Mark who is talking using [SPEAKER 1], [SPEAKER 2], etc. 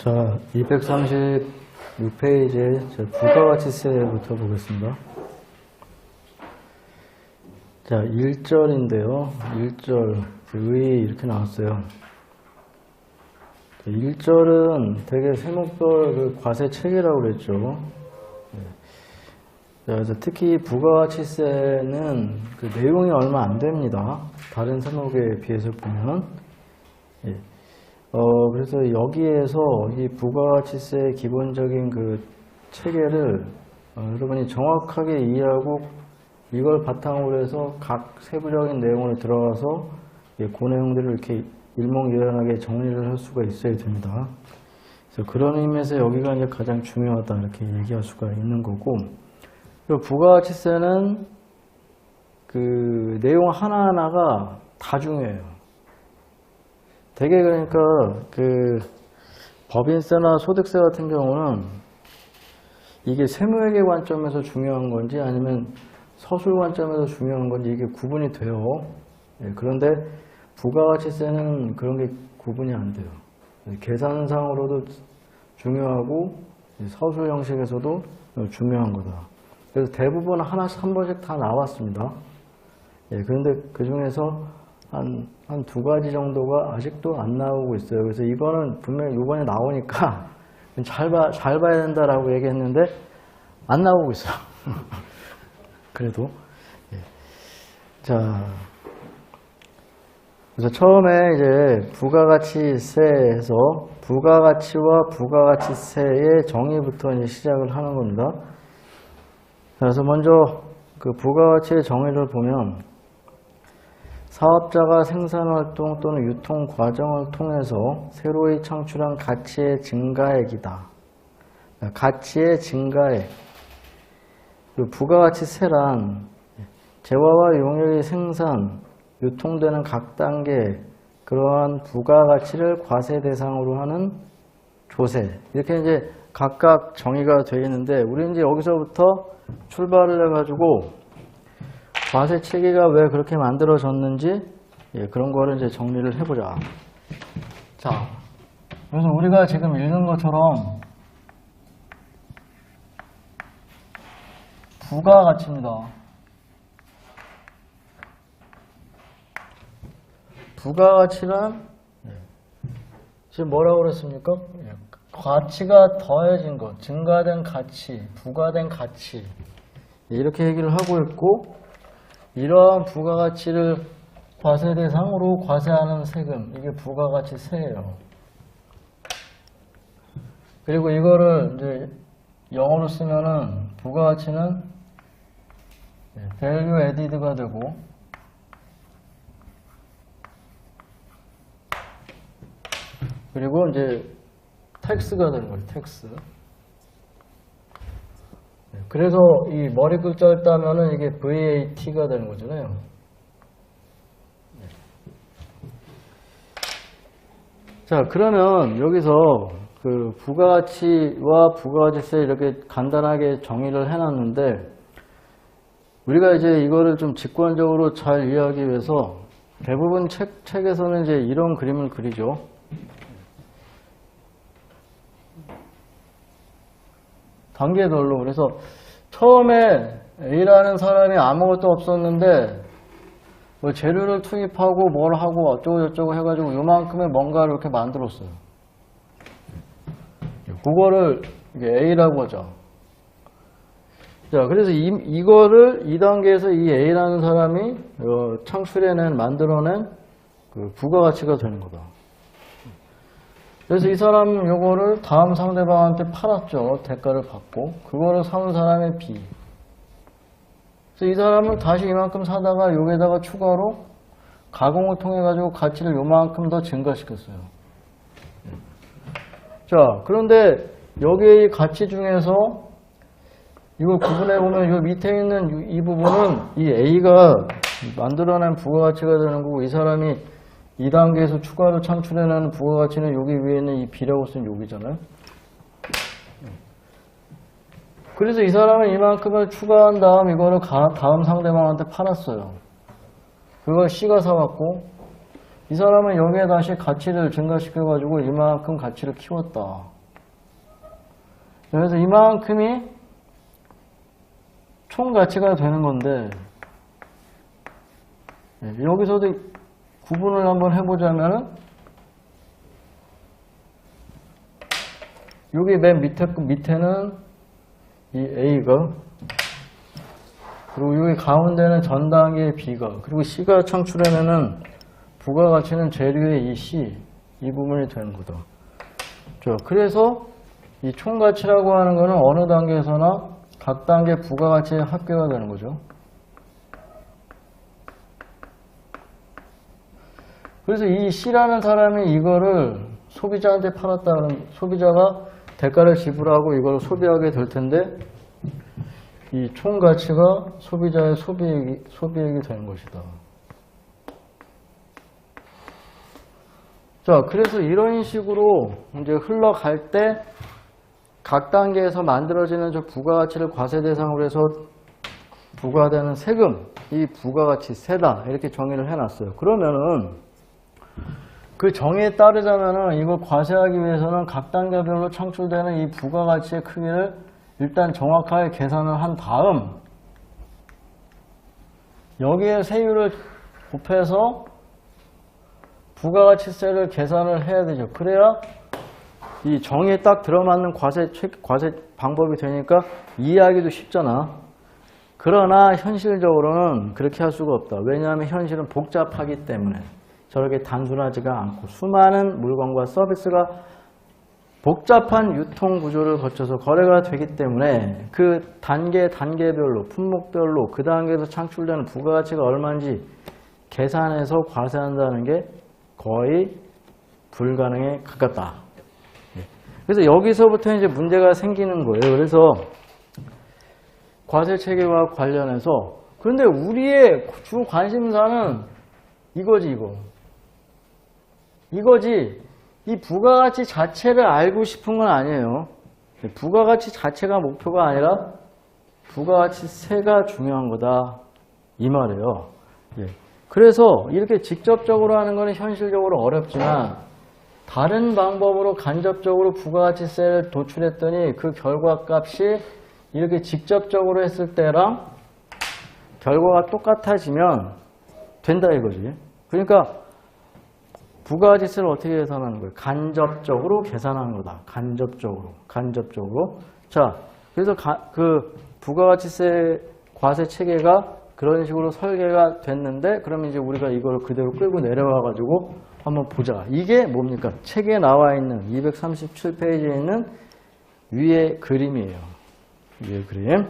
[SPEAKER 1] 자, 236페이지에 부가가치세부터 보겠습니다. 자, 1절인데요. 1절, 의 이렇게 나왔어요. 1절은 되게 세목별 그 과세 체계라고 그랬죠. 네. 자, 그래서 특히 부가가치세는 그 내용이 얼마 안 됩니다. 다른 세목에 비해서 보면. 예. 어, 그래서 여기에서 이 부가가치세의 기본적인 그 체계를 어, 여러분이 정확하게 이해하고 이걸 바탕으로 해서 각 세부적인 내용으로 들어가서 예, 그 내용들을 이렇게 일목요연하게 정리를 할 수가 있어야 됩니다. 그래서 그런 의미에서 여기가 이제 가장 중요하다 이렇게 얘기할 수가 있는 거고 그 부가가치세는 그 내용 하나하나가 다 중요해요. 되게 그러니까 그 법인세나 소득세 같은 경우는 이게 세무회계 관점에서 중요한 건지 아니면 서술 관점에서 중요한 건지 이게 구분이 돼요. 예, 그런데 부가가치세는 그런 게 구분이 안 돼요. 계산상으로도 중요하고 서술 형식에서도 중요한 거다. 그래서 대부분 하나씩 한 번씩 다 나왔습니다. 예, 그런데 그 중에서 한, 한 두 가지 정도가 아직도 안 나오고 있어요. 그래서 이거는 분명히 이번에 나오니까 잘, 봐, 잘 봐야 된다라고 얘기했는데 안 나오고 있어요. 그래도. 예. 자. 그래서 처음에 이제 부가가치세에서 부가가치와 부가가치세의 정의부터 이제 시작을 하는 겁니다. 그래서 먼저 그 부가가치의 정의를 보면 사업자가 생산활동 또는 유통 과정을 통해서 새로이 창출한 가치의 증가액이다. 가치의 증가액. 그 부가가치세란 재화와 용역의 생산, 유통되는 각 단계 그러한 부가가치를 과세 대상으로 하는 조세. 이렇게 이제 각각 정의가 되어 있는데 우리 이제 여기서부터 출발을 해가지고 과세 체계가 왜 그렇게 만들어졌는지 예, 그런 거를 이제 정리를 해보자. 자, 그래서 우리가 지금 읽는 것처럼 부가 가치입니다. 부가 가치란 지금 뭐라고 그랬습니까? 예, 가치가 더해진 것, 증가된 가치, 부과된 가치 이렇게 얘기를 하고 있고 이러한 부가가치를 과세 대상으로 과세하는 세금 이게 부가가치세예요. 그리고 이거를 이제 영어로 쓰면은 부가가치는 value added가 되고 그리고 이제 텍스가 되는 거예요. 텍스. 그래서 이 머리 글자를 따면은 이게 VAT가 되는 거잖아요. 자, 그러면 여기서 그 부가가치와 부가가치세 이렇게 간단하게 정의를 해놨는데 우리가 이제 이거를 좀 직관적으로 잘 이해하기 위해서 대부분 책, 책에서는 이제 이런 그림을 그리죠. 단계별로. 그래서 처음에 A라는 사람이 아무것도 없었는데 뭐 재료를 투입하고 뭘 하고 어쩌고저쩌고 해가지고 요만큼의 뭔가를 이렇게 만들었어요. 그거를 A라고 하죠. 자, 그래서 이, 이거를 2단계에서 이 A라는 사람이 어, 창출해낸, 만들어낸 그 부가가치가 되는 거다. 그래서 이 사람 요거를 다음 상대방한테 팔았죠. 대가를 받고. 그거를 사는 사람의 B. 그래서 이 사람은 다시 이만큼 사다가 여기에다가 추가로 가공을 통해 가지고 가치를 요만큼 더 증가시켰어요. 자, 그런데 여기에 이 가치 중에서 이걸 구분해 보면 이 밑에 있는 이 부분은 이 A가 만들어낸 부가가치가 되는 거고 이 사람이 2단계에서 추가로 창출해내는 부가가치는 여기 위에 있는 이 B라고 쓴 여기잖아요. 그래서 이 사람은 이만큼을 추가한 다음 이거를 다음 상대방한테 팔았어요. 그걸 C가 사왔고 이 사람은 여기에 다시 가치를 증가시켜가지고 이만큼 가치를 키웠다. 그래서 이만큼이 총 가치가 되는 건데, 예, 여기서도 구분을 한번 해보자면은, 여기 맨 밑에, 밑에는 이 A가, 그리고 여기 가운데는 전 단계의 B가, 그리고 C가 창출해내는 부가가치는 재료의 이 C, 이 부분이 되는 거다. 자, 그래서 이 총가치라고 하는 거는 어느 단계에서나 각 단계 부가가치의 합계가 되는 거죠. 그래서 이 C라는 사람이 이거를 소비자한테 팔았다 그러면 소비자가 대가를 지불하고 이걸 소비하게 될 텐데 이 총 가치가 소비자의 소비액이, 소비액이 되는 것이다. 자, 그래서 이런 식으로 이제 흘러갈 때 각 단계에서 만들어지는 저 부가가치를 과세 대상으로 해서 부과되는 세금, 이 부가가치 세다 이렇게 정의를 해놨어요. 그러면은 그 정의에 따르자면은 이걸 과세하기 위해서는 각 단계별로 창출되는 이 부가가치의 크기를 일단 정확하게 계산을 한 다음 여기에 세율을 곱해서 부가가치세를 계산을 해야 되죠. 그래야 이 정의에 딱 들어맞는 과세, 최- 과세 방법이 되니까 이해하기도 쉽잖아. 그러나 현실적으로는 그렇게 할 수가 없다. 왜냐하면 현실은 복잡하기 때문에 저렇게 단순하지가 않고 수많은 물건과 서비스가 복잡한 유통 구조를 거쳐서 거래가 되기 때문에 그 단계 단계별로 품목별로 그 단계에서 창출되는 부가가치가 얼마인지 계산해서 과세한다는 게 거의 불가능에 가깝다. 예. 그래서 여기서부터 이제 문제가 생기는 거예요. 그래서 과세 체계와 관련해서 그런데 우리의 주 관심사는 이거지 이거. 이거지 이 부가가치 자체를 알고 싶은 건 아니에요. 부가가치 자체가 목표가 아니라 부가가치세가 중요한 거다 이 말이에요. 예. 그래서 이렇게 직접적으로 하는 거는 현실적으로 어렵지만 다른 방법으로 간접적으로 부가가치세를 도출했더니 그 결과값이 이렇게 직접적으로 했을 때랑 결과가 똑같아지면 된다 이거지. 그러니까 부가가치세를 어떻게 계산하는 거예요? 간접적으로 계산하는 거다. 간접적으로. 간접적으로. 자, 그래서 가- 그 부가가치세 과세 체계가 그런 식으로 설계가 됐는데 그러면 이제 우리가 이걸 그대로 끌고 내려와 가지고 한번 보자. 이게 뭡니까? 책에 나와 있는 237페이지에 있는 위의 그림이에요. 위의 그림.